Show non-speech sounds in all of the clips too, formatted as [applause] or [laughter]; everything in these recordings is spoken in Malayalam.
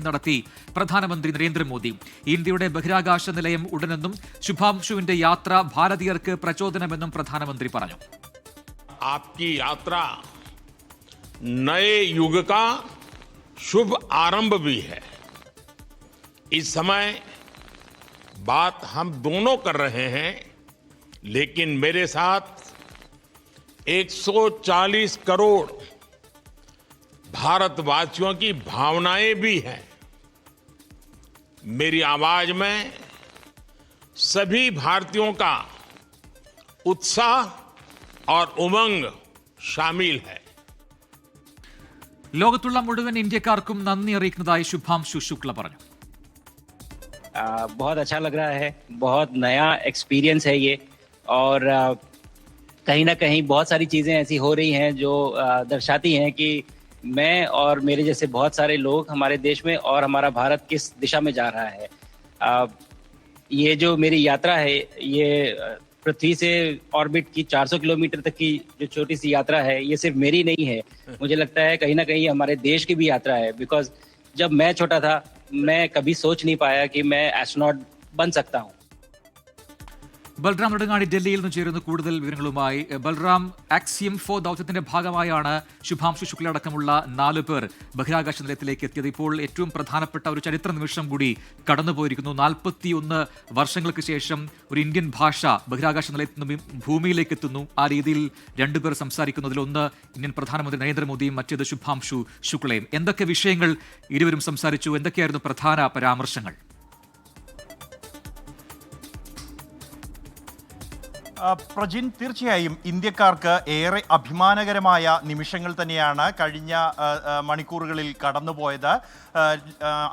നടത്തി പ്രധാനമന്ത്രി നരേന്ദ്രമോദി ഇന്ത്യയുടെ ബഹിരാകാശ നിലയം ഉടനെന്നും ശുഭാംശുവിന്റെ യാത്ര ഭാരതീയർക്ക് പ്രചോദനമെന്നും പ്രധാനമന്ത്രി പറഞ്ഞു आपकी यात्रा नए युग का शुभ आरंभ भी है इस समय बात हम दोनों कर रहे हैं लेकिन मेरे साथ 140 करोड़ भारतवासियों की भावनाएं भी हैं मेरी आवाज में सभी भारतीयों का उत्साह और उमंग शामिल है ലോകത്തുള്ള മുഴുവൻ ഇന്ത്യക്കാർക്കും നന്ദി അറിയിക്കുന്നതായി ശുഭാംശു ശുക്ല പറഞ്ഞു आ, बहुत अच्छा लग रहा है बहुत नया एक्सपीरियंस है ये और आ, कहीं ना कहीं बहुत सारी चीज़ें ऐसी हो रही हैं जो आ, दर्शाती हैं कि मैं और मेरे जैसे बहुत सारे लोग हमारे देश में और हमारा भारत किस दिशा में जा रहा है। आ, ये जो मेरी यात्रा है ये पृथ्वी से ऑर्बिट की 400 किलोमीटर तक की जो छोटी सी यात्रा है ये सिर्फ़ मेरी नहीं है। [laughs] मुझे लगता है कहीं ना कहीं हमारे देश की भी यात्रा है बिकॉज़ जब मैं छोटा था मैं कभी सोच नहीं पाया कि मैं एस्ट्रोनॉट बन सकता हूँ। ബൽറാം നെടുങ്ങാടി ഡൽഹിയിൽ നിന്ന് ചേരുന്ന കൂടുതൽ വിവരങ്ങളുമായി ബൽറാം ആക്സിയം ഫോ ദൗത്യത്തിന്റെ ഭാഗമായാണ് ശുഭാംശു ശുക്ല അടക്കമുള്ള നാല് പേർ ബഹിരാകാശ നിലയത്തിലേക്ക് എത്തിയത്. ഇപ്പോൾ ഏറ്റവും പ്രധാനപ്പെട്ട ഒരു ചരിത്ര നിമിഷം കൂടി കടന്നുപോയിരിക്കുന്നു. നാൽപ്പത്തിയൊന്ന് വർഷങ്ങൾക്ക് ശേഷം ഒരു ഇന്ത്യൻ ഭാഷ ബഹിരാകാശ നിലയത്തിൽ നിന്ന് ഭൂമിയിലേക്ക് എത്തുന്നു. ആ രീതിയിൽ രണ്ടുപേർ സംസാരിക്കുന്നതിൽ ഒന്ന് ഇന്ത്യൻ പ്രധാനമന്ത്രി നരേന്ദ്രമോദിയും മറ്റേത് ശുഭാംശു ശുക്ലയും. എന്തൊക്കെ വിഷയങ്ങൾ ഇരുവരും സംസാരിച്ചു? എന്തൊക്കെയായിരുന്നു പ്രധാന പരാമർശങ്ങൾ? പ്രജിൻ തീർച്ചയായും ഇന്ത്യക്കാർക്ക് ഏറെ അഭിമാനകരമായ നിമിഷങ്ങൾ തന്നെയാണ് കഴിഞ്ഞ മണിക്കൂറുകളിൽ കടന്നുപോയത്.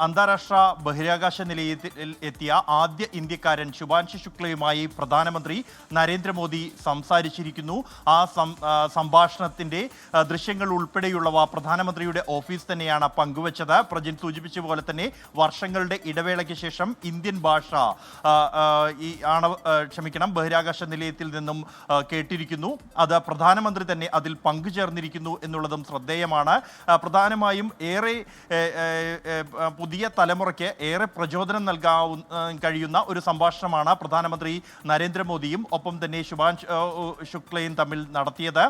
അന്താരാഷ്ട്ര ബഹിരാകാശ നിലയത്തിൽ എത്തിയ ആദ്യ ഇന്ത്യക്കാരൻ ശുഭാൻഷു ശുക്ലയുമായി പ്രധാനമന്ത്രി നരേന്ദ്രമോദി സംസാരിച്ചിരിക്കുന്നു. ആ സംഭാഷണത്തിന്റെ ദൃശ്യങ്ങൾ ഉൾപ്പെടെയുള്ളവ പ്രധാനമന്ത്രിയുടെ ഓഫീസ് തന്നെയാണ് പങ്കുവച്ചത്. പ്രജിൻ സൂചിപ്പിച്ച പോലെ തന്നെ വർഷങ്ങളുടെ ഇടവേളയ്ക്ക് ശേഷം ഇന്ത്യൻ ഭാഷ ഈ ആണ് ക്ഷമിക്കണം ബഹിരാകാശ നിലയത്തിൽ നിന്നും കേട്ടിരിക്കുന്നു. അത് പ്രധാനമന്ത്രി തന്നെ അതിൽ പങ്കുചേർന്നിരിക്കുന്നു എന്നുള്ളതും ശ്രദ്ധേയമാണ്. പ്രധാനമായും ഏറെ പുതിയ തലമുറയ്ക്ക് ഏറെ പ്രചോദനം നൽകാവുന്ന കഴിയുന്ന ഒരു സംഭാഷണമാണ് പ്രധാനമന്ത്രി നരേന്ദ്രമോദിയും ഒപ്പം തന്നെ ശുഭാൻഷ് ആ, ശുക്ലയും തമ്മിൽ നടത്തിയത്.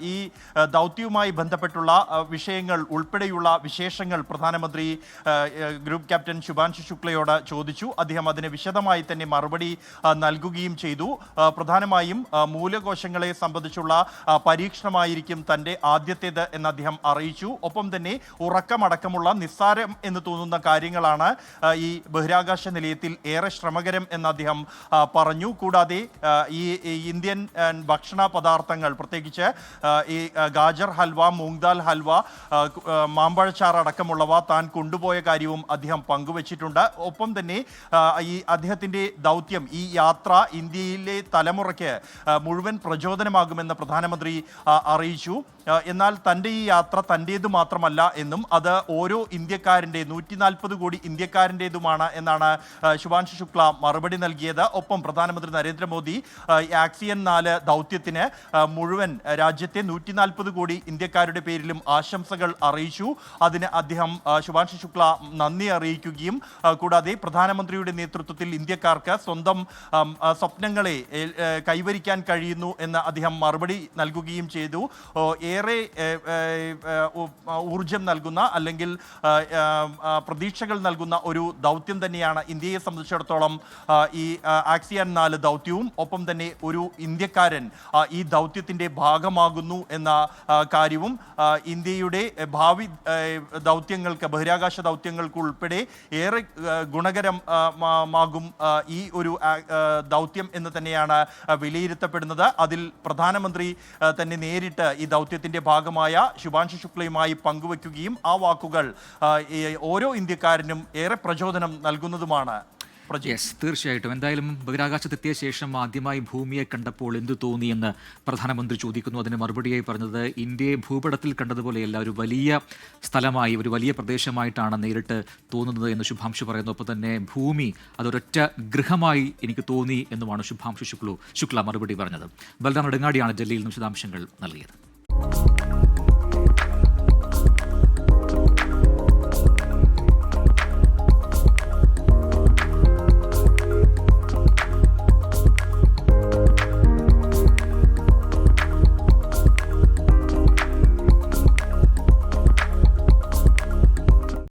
ഈ ദൗത്യവുമായി ബന്ധപ്പെട്ടുള്ള വിഷയങ്ങൾ ഉൾപ്പെടെയുള്ള വിശേഷങ്ങൾ പ്രധാനമന്ത്രി ഗ്രൂപ്പ് ക്യാപ്റ്റൻ ശുഭാൻഷു ശുക്ലയോട് ചോദിച്ചു. അദ്ദേഹം അതിന് വിശദമായി തന്നെ മറുപടി നൽകുകയും ചെയ്തു. പ്രധാനമായും മൂലകോശങ്ങളെ സംബന്ധിച്ചുള്ള പരീക്ഷണമായിരിക്കും തന്റെ ആദ്യത്തേത് എന്ന് അദ്ദേഹം അറിയിച്ചു. ഒപ്പം തന്നെ ഉറക്കമടക്കമുള്ള നിസ്സാരം എന്ന് തോന്നുന്ന കാര്യങ്ങളാണ് ഈ ബഹിരാകാശ നിലയത്തിൽ ഏറെ ശ്രമകരം എന്ന് അദ്ദേഹം പറഞ്ഞു. കൂടാതെ ഈ ഇന്ത്യൻ ഭക്ഷണ പദാർത്ഥങ്ങൾ പ്രത്യേകിച്ച് ഈ ഗാജർ ഹൽവ മൂങ്ദാൽ ഹൽവ മാമ്പഴച്ചാർ അടക്കമുള്ളവ താൻ കൊണ്ടുപോയ കാര്യവും അദ്ദേഹം പങ്കുവച്ചിട്ടുണ്ട്. ഒപ്പം തന്നെ ഈ അദ്ദേഹത്തിന്റെ ദൗത്യം ഈ യാത്ര ഇന്ത്യയിലെ തലമുറയ്ക്ക് മുഴുവൻ പ്രചോദനമാകുമെന്ന് പ്രധാനമന്ത്രി അറിയിച്ചു. എന്നാൽ തന്റെ ഈ യാത്ര തന്റേത് മാത്രമല്ല എന്നും അത് ഓരോ ഇന്ത്യക്കാരന്റെ നൂറ്റി നാൽപ്പത് കോടി ഇന്ത്യക്കാരന്റേതുമാണ് എന്നാണ് ശുഭാൻഷു ശുക്ല മറുപടി നൽകിയത്. ഒപ്പം പ്രധാനമന്ത്രി നരേന്ദ്രമോദി ആക്സിയൻ നാല് ദൗത്യത്തിന് മുഴുവൻ രാജ്യത്തെ നൂറ്റി നാൽപ്പത് കോടി ഇന്ത്യക്കാരുടെ പേരിലും ആശംസകൾ അറിയിച്ചു. അതിന് അദ്ദേഹം ശുഭാൻഷു ശുക്ല നന്ദി അറിയിക്കുകയും കൂടാതെ പ്രധാനമന്ത്രിയുടെ നേതൃത്വത്തിൽ ഇന്ത്യക്കാർക്ക് സ്വന്തം സ്വപ്നങ്ങളെ ഏ, ഏ, കൈവരിക്കാൻ കഴിയുന്നു എന്ന് അദ്ദേഹം മറുപടി നൽകുകയും ചെയ്തു. ഓ, ഏറെ ഊർജം നൽകുന്ന അല്ലെങ്കിൽ പ്രതീക്ഷകൾ നൽകുന്ന ഒരു ദൗത്യം തന്നെയാണ് ഇന്ത്യയെ സംബന്ധിച്ചിടത്തോളം ഈ ആക്സിയാൻ നാല് ദൗത്യവും. ഒപ്പം തന്നെ ഒരു ഇന്ത്യക്കാരൻ ഈ ദൗത്യത്തിന്റെ ഭാഗമാകുന്നു എന്ന കാര്യവും ഇന്ത്യയുടെ ഭാവി ദൗത്യങ്ങൾക്ക് ബഹിരാകാശ ദൗത്യങ്ങൾക്ക് ഉൾപ്പെടെ ഏറെ ഗുണകരമാകും ഗുണകരം മാകും ഈ ഒരു ദൗത്യം എന്ന് തന്നെയാണ് വിലയിരുത്തപ്പെടുന്നത്. അതിൽ പ്രധാനമന്ത്രി തന്നെ നേരിട്ട് ഈ ദൗത്യത്തിന്റെ ഭാഗമായ ശുഭാംശ ശുക്ലയുമായി പങ്കുവയ്ക്കുകയും ആ വാക്കുകൾ ഓരോ ഇന്ത്യക്കാരനും ഏറെ പ്രചോദനം നൽകുന്നതുമാണ്. യെസ് തീർച്ചയായിട്ടും. എന്തായാലും ബഹിരാകാശത്തെത്തിയ ശേഷം ആദ്യമായി ഭൂമിയെ കണ്ടപ്പോൾ എന്തു തോന്നിയെന്ന് പ്രധാനമന്ത്രി ചോദിക്കുന്നു. അതിന് മറുപടിയായി പറഞ്ഞത് ഇന്ത്യയെ ഭൂപടത്തിൽ കണ്ടതുപോലെയല്ല ഒരു വലിയ സ്ഥലമായി ഒരു വലിയ പ്രദേശമായിട്ടാണ് നേരിട്ട് തോന്നുന്നത് എന്ന് ശുഭാംശു പറയുന്നു. ഒപ്പം തന്നെ ഭൂമി അതൊരൊറ്റ ഗൃഹമായി എനിക്ക് തോന്നി എന്നുമാണ് ശുഭാംശു ശുക്ലു ശുക്ല മറുപടി പറഞ്ഞത്. ബൽറാം നെടുങ്ങാടിയാണ് ഡൽഹിയിൽ നിന്ന് വിശദാംശങ്ങൾ നൽകിയത്.